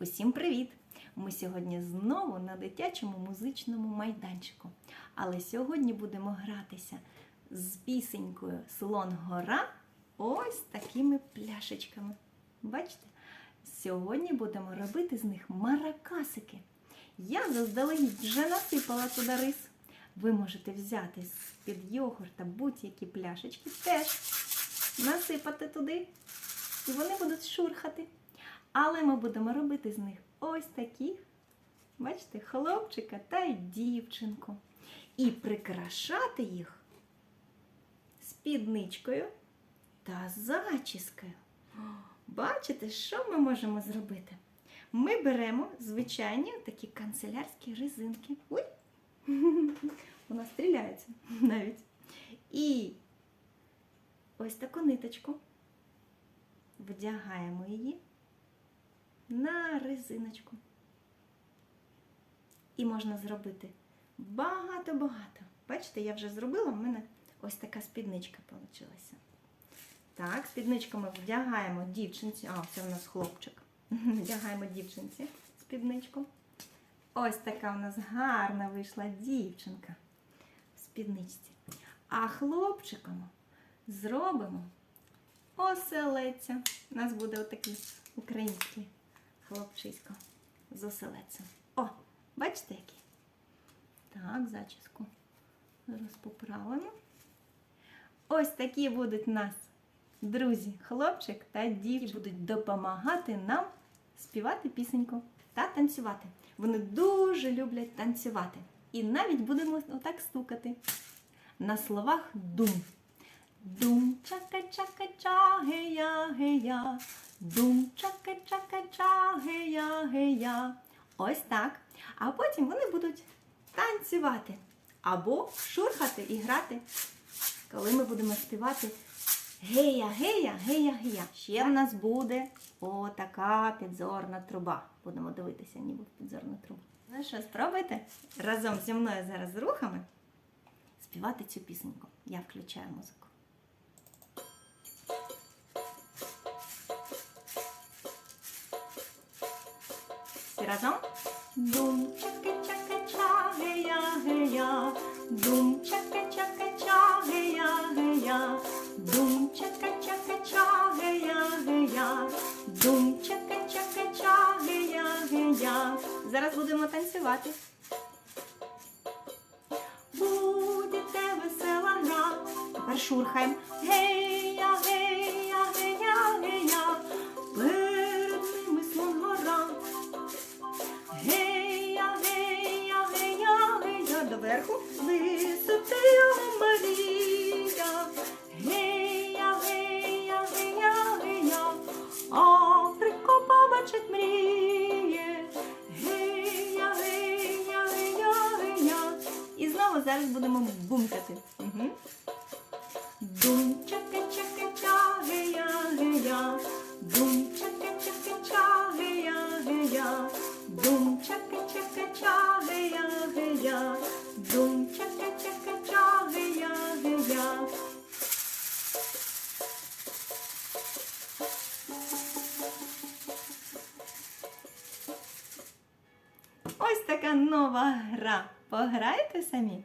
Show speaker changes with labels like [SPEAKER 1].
[SPEAKER 1] Усім привіт! Ми сьогодні знову на дитячому музичному майданчику. Але сьогодні будемо гратися з пісенькою Слон Гора ось такими пляшечками. Бачите? Сьогодні будемо робити з них маракасики. Я заздалегідь вже насипала туди рис. Ви можете взяти з-під йогурта будь-які пляшечки, теж насипати туди, і вони будуть шурхати. Але ми будемо робити з них ось таких, бачите, хлопчика та дівчинку. І прикрашати їх спідничкою та зачіскою. Бачите, що ми можемо зробити? Ми беремо звичайні такі канцелярські резинки. Ой! Вона стріляється навіть. І ось таку ниточку. Вдягаємо її на резиночку. І можна зробити багато-багато. Бачите, я вже зробила, в мене ось така спідничка вийшла. Так, спідничку ми вдягаємо дівчинці. А, це у нас хлопчик. Вдягаємо дівчинці спідничку. Ось така у нас гарна вийшла дівчинка в спідничці. А хлопчиком зробимо оселеця. У нас буде отакий український хлопчисько з оселецем. О, бачите який? Так, зачіску зараз поправимо. Ось такі будуть нас друзі, хлопчик та дівчинка будуть допомагати нам співати пісеньку та танцювати. Вони дуже люблять танцювати. І навіть будемо отак стукати. На словах дум. Дум чака чака ча гея гея. Дум чака чака ча гея гея. Ось так. А потім вони будуть танцювати або шурхати і грати, коли ми будемо співати гея, гея, гея, гея. Ще в нас буде отака підзорна труба. Будемо дивитися, ніби в підзорну трубу. Ну що, спробуйте разом зі мною зараз з рухами співати цю пісеньку. Я включаю музику. Всі разом? Дум чака чака ча гея гея. Дум чака чака ча гея гея. Дум чака чака ча гея гея. Дум чака чака ча гея. Зараз будемо танцювати. Буде весела гра. Тепер шурхаємо. Гея, доверху висоти Марія. Гея, гея, гея, гея, Африку побачить мріє. Гея, гея, гея, гея. І знову зараз будемо бумкати. Угу. Ось така нова гра. Пограйте самі.